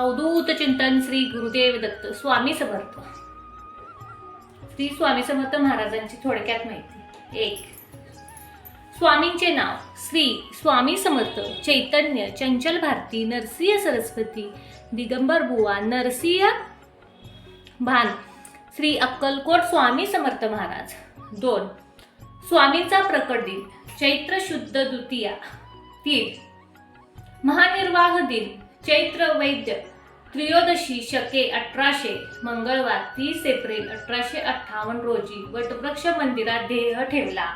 अवधूत चिंतन श्री गुरुदेव दत्त स्वामी समर्थ. श्री स्वामी समर्थ महाराजांची थोडक्यात माहिती. एक. स्वामींचे नाव श्री स्वामी समर्थ चैतन्य चंचल भारती नरसिंह सरस्वती दिगंबर बुवा नरसिंह भान श्री अक्कलकोट स्वामी समर्थ महाराज. दोन. स्वामींचा प्रकट दिन चैत्र शुद्ध द्वितीया. तीन. महानिर्वाह दिन चैत्र वैद्य त्रयोदशी शके अठराशे मंगळवार तीस एप्रिल अठराशे अठ्ठावन्न रोजी वटवृक्ष मंदिरात देह ठेवला.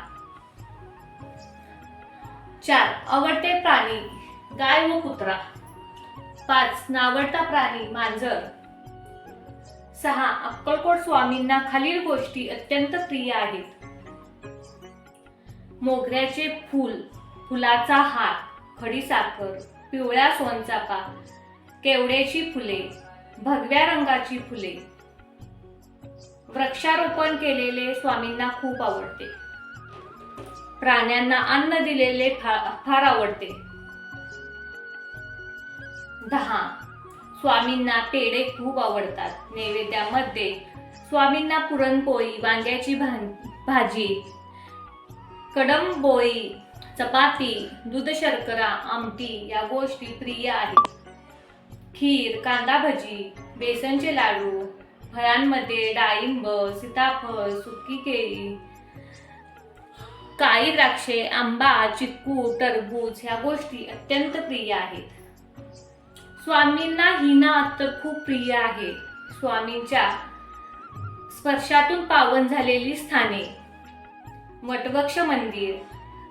चार आवडते प्राणी गाय व कुत्रा. पाच नावडता प्राणी मांजर. सहा अक्कलकोट स्वामींना खालील गोष्टी अत्यंत प्रिय आहेत. मोगऱ्याचे फूल फुलाचा हार खडीसाखर पिवळ्या सोनचाफा केवड्याची फुले भगव्या रंगाची फुले. वृक्षारोपण केलेले स्वामींना खूप आवडते. प्राण्यांना अन्न दिलेले फा- फार आवडते. दहा. स्वामींना पेढे खूप आवडतात. नैवेद्यामध्ये स्वामींना पुरणपोळी वांग्याची भां- भाजी कडंबोळी चपाती दूध शर्करा आमटी या गोष्टी प्रिय आहेत. खीर कांदा भजी बेसनचे लाडू फळांमध्ये डाळिंब सीताफळ सुकी केळी काळी द्राक्षे आंबा चिक्कू टरबूज ह्या गोष्टी अत्यंत प्रिय आहेत. स्वामींना हिना तर खूप प्रिय आहे. स्वामींच्या स्पर्शातून पावन झालेली स्थाने वटवृक्ष मंदिर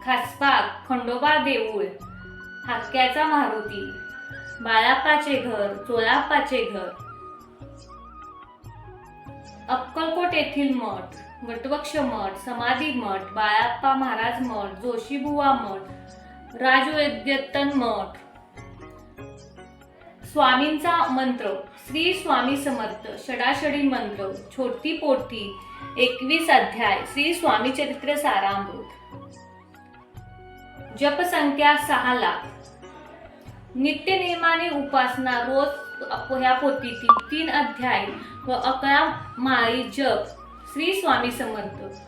खासबाग खंडोबा देऊळ हाक्याचा मारुती बाळाप्पाचे घर चोलाप्पाचे घर. अक्कलकोट येथील मठ वटवृक्ष मठ समाधी मठ बाळाप्पा महाराज मठ जोशीबुवा मठ राजवैद्यतन मठ. स्वामींचा मंत्र श्री स्वामी समर्थ षडाषडी मंत्र छोटी पोटी एकवीस अध्याय श्री स्वामी चरित्र सारामृत. जप संख्या सहा लाख. नित्य नियमाने उपासना रोज ह्या पोथीतील तीन अध्याय व अकरा माळी जप. श्री स्वामी समर्थ.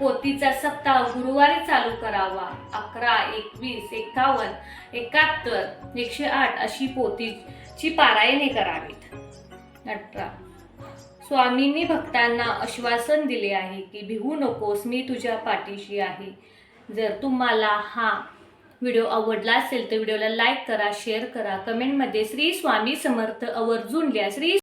पोतीचा सप्ताह गुरुवारी चालू करावा. अकरा एकवीस एकावन्न एकाहत्तर एकशे आठ अशी पोतीची पारायणे करावीत. अठरा. स्वामींनी भक्तांना आश्वासन दिले आहे की भिवू नकोस मी तुझ्या पाठीशी आहे. जर तुम्हाला हा व्हिडिओ आवडला असेल तर व्हिडिओला लाईक करा शेअर करा. कमेंटमध्ये श्री स्वामी समर्थ आवर्जून लिहा. श्री